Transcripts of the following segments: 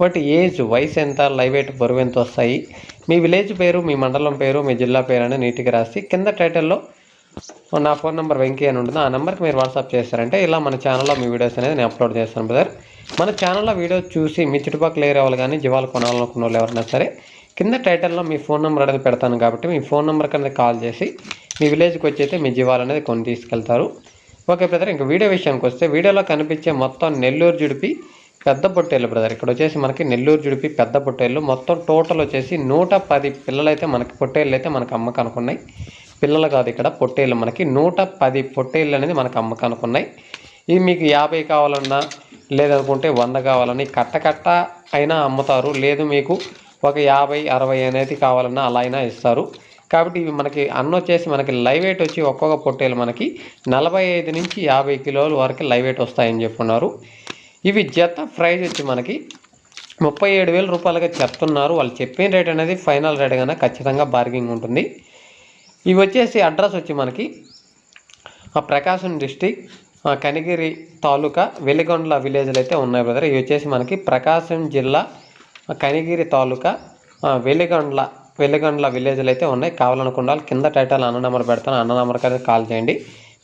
వాటి ఏజ్ వయసు ఎంత లైవ్ వెయిట్ బరువు ఎంత వస్తాయి? మీ విలేజ్ పేరు మీ మండలం పేరు మీ జిల్లా పేరు అనేది నీట్గా రాసి కింద టైటిల్లో నా ఫోన్ నెంబర్ వెంకీ అని ఉంటుంది. ఆ నెంబర్కి మీరు వాట్సాప్ చేస్తారంటే ఇలా మన ఛానల్లో మీ వీడియోస్ అనేది నేను అప్లోడ్ చేస్తాను బ్రదర్. మన ఛానల్లో వీడియోస్ చూసి మీ చుట్టుపక్కల ఏరియా వాళ్ళు కానీ జీవాలు కొనాలనుకున్న వాళ్ళు ఎవరైనా సరే కింద టైటిల్లో మీ ఫోన్ నెంబర్ అనేది పెడతాను కాబట్టి మీ ఫోన్ నెంబర్ కింద కాల్ చేసి మీ విలేజ్కి వచ్చి అయితే మీ జీవాలు అనేది కొని తీసుకెళ్తారు. Okay brother. ఇంకా వీడియో విషయానికి వస్తే వీడియోలో కనిపించే మొత్తం నెల్లూరు జుడిపి పెద్ద పొట్టేళ్ళు బ్రదర్. ఇక్కడ వచ్చేసి మనకి నెల్లూరు జుడిపి పెద్ద పొట్టేళ్ళు. మొత్తం టోటల్ వచ్చేసి నూట పది పిల్లలైతే మనకి పొట్టేళ్ళు అయితే మనకు అమ్మకు అనుకున్నాయి పిల్లలు కాదు ఇక్కడ పొట్టేళ్ళు మనకి. నూట పది పొట్టేళ్ళు అనేది మనకు అమ్మకు అనుకున్నాయి ఇవి మీకు యాభై కావాలన్నా లేదనుకుంటే వంద కావాలని కట్ట కట్ట అయినా అమ్ముతారు. లేదు మీకు ఒక యాభై అరవై అనేది కావాలన్నా అలా అయినా ఇస్తారు. కాబట్టి ఇవి మనకి అన్న వచ్చేసి మనకి లైవ్ వెయిట్ వచ్చి ఒక్కొక్క పొట్టేలు మనకి నలభై ఐదు నుంచి యాభై కిలోల వరకు లైవ్ వెయిట్ వస్తాయని చెప్పున్నారు. ఇవి జత ప్రైజ్ వచ్చి మనకి ముప్పై ఏడు వేల రూపాయలుగా చెప్తున్నారు. వాళ్ళు చెప్పిన రేట్ అనేది ఫైనల్ రేట్ కన్నా ఖచ్చితంగా బార్గింగ్ ఉంటుంది. ఇవి వచ్చేసి అడ్రస్ వచ్చి మనకి ప్రకాశం డిస్టిక్ కనిగిరి తాలూకా వెలిగొండ్ల విలేజ్లు అయితే ఉన్నాయి బ్రదర్. ఇవి వచ్చేసి మనకి ప్రకాశం జిల్లా కనిగిరి తాలూకా వెలిగొండ్ల వెలిగొండ్ల విలేజ్లు అయితే ఉన్నాయి. కావాలనుకున్న కింద టైటిల్ అన్న నెంబర్ పెడతాను. అన్న నెంబర్కి అయితే కాల్ చేయండి.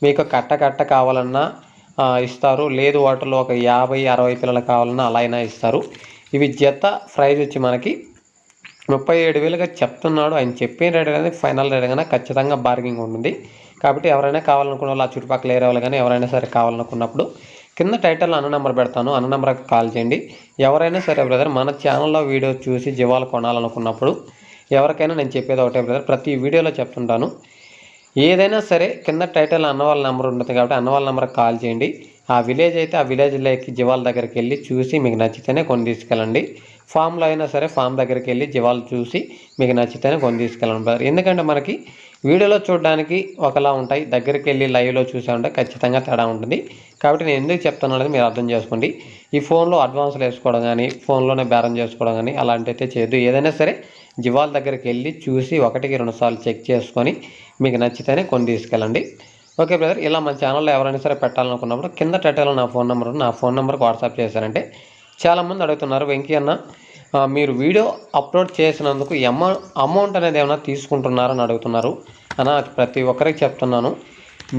మీకు కట్ట కట్ట కావాలన్నా ఇస్తారు. లేదు వాటిలో ఒక యాభై అరవై పిల్లలు కావాలన్నా అలా అయినా ఇస్తారు. ఇవి జత ప్రైజ్ వచ్చి మనకి ముప్పై ఏడు వేలుగా చెప్తున్నాడు. ఆయన చెప్పిన రేట్ అనేది ఫైనల్ రేట్ కానీ ఖచ్చితంగా బార్గింగ్ ఉంటుంది. కాబట్టి ఎవరైనా కావాలనుకున్న వాళ్ళు ఆ చుట్టుపక్కల వేరే వాళ్ళు కానీ ఎవరైనా సరే కావాలనుకున్నప్పుడు కింద టైటిల్ అన్న నెంబర్ పెడతాను. అన్న నెంబర్కి కాల్ చేయండి. ఎవరైనా సరే బ్రదర్ మన ఛానల్లో వీడియో చూసి జీవాలు కొనాలనుకున్నప్పుడు ఎవరికైనా నేను చెప్పేది ఒకటే బ్రదర్ ప్రతి వీడియోలో చెప్తుంటాను. ఏదైనా సరే కింద టైటిల్ అన్నవాళ్ళ నెంబర్ ఉంటుంది కాబట్టి అన్నవాళ్ళ నెంబర్ నెంబర్కి కాల్ చేయండి. ఆ విలేజ్ అయితే ఆ విలేజ్లోకి జీవాల దగ్గరికి వెళ్ళి చూసి మీకు నచ్చితేనే కొని తీసుకెళ్ళండి. ఫామ్లో అయినా సరే ఫామ్ దగ్గరికి వెళ్ళి జీవాలు చూసి మీకు నచ్చితేనే కొని తీసుకెళ్ళండి బ్రదర్ ఎందుకంటే మనకి వీడియోలో చూడడానికి ఒకలా ఉంటాయి. దగ్గరికి వెళ్ళి లైవ్లో చూసే ఉంటే ఖచ్చితంగా తేడా ఉంటుంది. కాబట్టి నేను ఎందుకు చెప్తాను అనేది మీరు అర్థం చేసుకోండి. ఈ ఫోన్లో అడ్వాన్స్లు వేసుకోవడం కానీ ఫోన్లోనే బేరం చేసుకోవడం కానీ అలాంటి అయితే చేయొద్దు. ఏదైనా సరే జివాల దగ్గరికి వెళ్ళి చూసి ఒకటికి రెండుసార్లు చెక్ చేసుకొని మీకు నచ్చితేనే కొని తీసుకెళ్ళండి. ఓకే బ్రదర్ ఇలా మన ఛానల్లో ఎవరైనా సరే పెట్టాలనుకున్నప్పుడు కింద టైటిల్లో నా ఫోన్ నెంబర్ నా ఫోన్ నెంబర్కి వాట్సాప్ చేశారంటే చాలామంది అడుగుతున్నారు వెంకీ అన్న మీరు వీడియో అప్లోడ్ చేసినందుకు అమౌ అమౌంట్ అనేది ఏమైనా తీసుకుంటున్నారని అడుగుతున్నారు. అన్న ప్రతి ఒక్కరికి చెప్తున్నాను.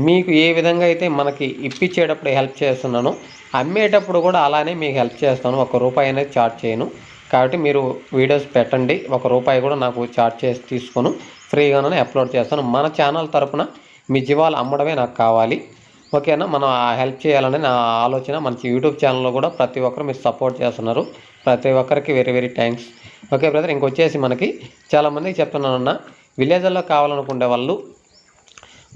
మీకు ఏ విధంగా అయితే మనకి ఇప్పించేటప్పుడు హెల్ప్ చేస్తున్నానో అమ్మేటప్పుడు కూడా అలానే మీకు హెల్ప్ చేస్తాను. ఒక రూపాయి అనేది చార్జ్ చేయను. కాబట్టి మీరు వీడియోస్ పెట్టండి. ఒక రూపాయి కూడా నాకు చార్జ్ చేసి తీసుకొని. ఫ్రీగానే అప్లోడ్ చేస్తాను. మన ఛానల్ తరపున మీ జీవాలు అమ్మడమే నాకు కావాలి. ఓకేనా? మనం హెల్ప్ చేయాలని నా ఆలోచన. మనకి యూట్యూబ్ ఛానల్లో కూడా ప్రతి ఒక్కరు మీరు సపోర్ట్ చేస్తున్నారు. ప్రతి ఒక్కరికి very very thanks okay brother ఇంకొచ్చేసి మనకి చాలామందికి చెప్తున్నానన్న విలేజ్ల్లో కావాలనుకునే వాళ్ళు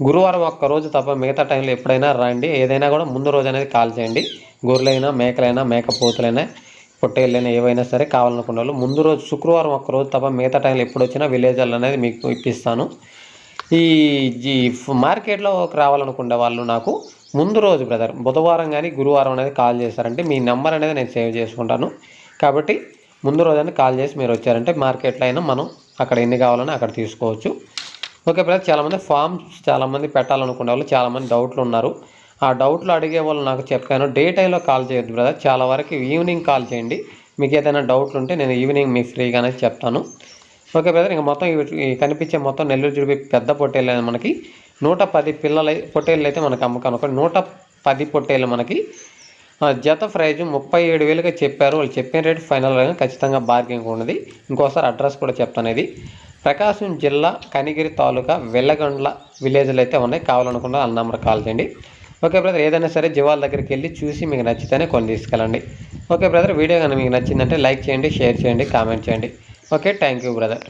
గురువారం ఒక్క రోజు తప్ప మిగతా టైంలో ఎప్పుడైనా రండి. ఏదైనా కూడా ముందు రోజు అనేది కాల్ చేయండి. గొర్రెలైనా మేకలైనా మేకపోతులైనా పొట్టేళ్ళైనా ఏవైనా సరే కావాలనుకున్న వాళ్ళు ముందు రోజు శుక్రవారం ఒక్క రోజు తప్ప మిగతా టైంలో ఎప్పుడు వచ్చినా విలేజర్లు అనేది మీకు ఇప్పిస్తాను. ఈ మార్కెట్లోకి రావాలనుకునే వాళ్ళు నాకు ముందు రోజు బ్రదర్ బుధవారం కానీ గురువారం అనేది కాల్ చేశారంటే మీ నెంబర్ అనేది నేను సేవ్ చేసుకుంటాను. కాబట్టి ముందు రోజు అనేది కాల్ చేసి మీరు వచ్చారంటే మార్కెట్లో అయినా మనం అక్కడ ఎన్ని కావాలని అక్కడ తీసుకోవచ్చు. ఓకే బ్రదర్ చాలామంది ఫామ్స్ చాలామంది పెట్టాలనుకునే వాళ్ళు చాలామంది డౌట్లు ఉన్నారు. ఆ డౌట్లు అడిగే వాళ్ళు నాకు చెప్పాను. డే టైంలో కాల్ చేయొద్దు బ్రదర్. చాలా వరకు ఈవినింగ్ కాల్ చేయండి. మీకు ఏదైనా డౌట్లు ఉంటే నేను ఈవినింగ్ మీకు ఫ్రీగానే చెప్తాను. ఓకే బ్రదర్ ఇంకా మొత్తం కనిపించే మొత్తం నెల్లూరు జుడిపి పెద్ద పొట్టేళ్ళు మనకి. నూట పది పిల్లల పొట్టేళ్ళు అయితే మనకు అమ్మకం. ఒక నూట పది పొట్టేళ్ళు మనకి. జత ప్రైజ్ ముప్పై ఏడు వేలుగా చెప్పారు. వాళ్ళు చెప్పిన రేటు ఫైనల్ ఖచ్చితంగా బార్గింగ్ ఉన్నది. ఇంకోసారి అడ్రస్ కూడా చెప్తాను ఇది. ప్రకాశం జిల్లా కనిగిరి తాలూకా వెల్లగండ్ల విలేజ్లు అయితే ఉన్నాయి. కావాలనుకున్న వాళ్ళ నెంబర్ కాల్ చేయండి. ఓకే బ్రదర్ ఏదైనా సరే జీవాల దగ్గరికి వెళ్ళి చూసి మీకు నచ్చితేనే కొన్ని తీసుకెళ్ళండి. ఓకే బ్రదర్ వీడియో కానీ మీకు నచ్చిందంటే లైక్ చేయండి షేర్ చేయండి కామెంట్ చేయండి. Okay thank you brother.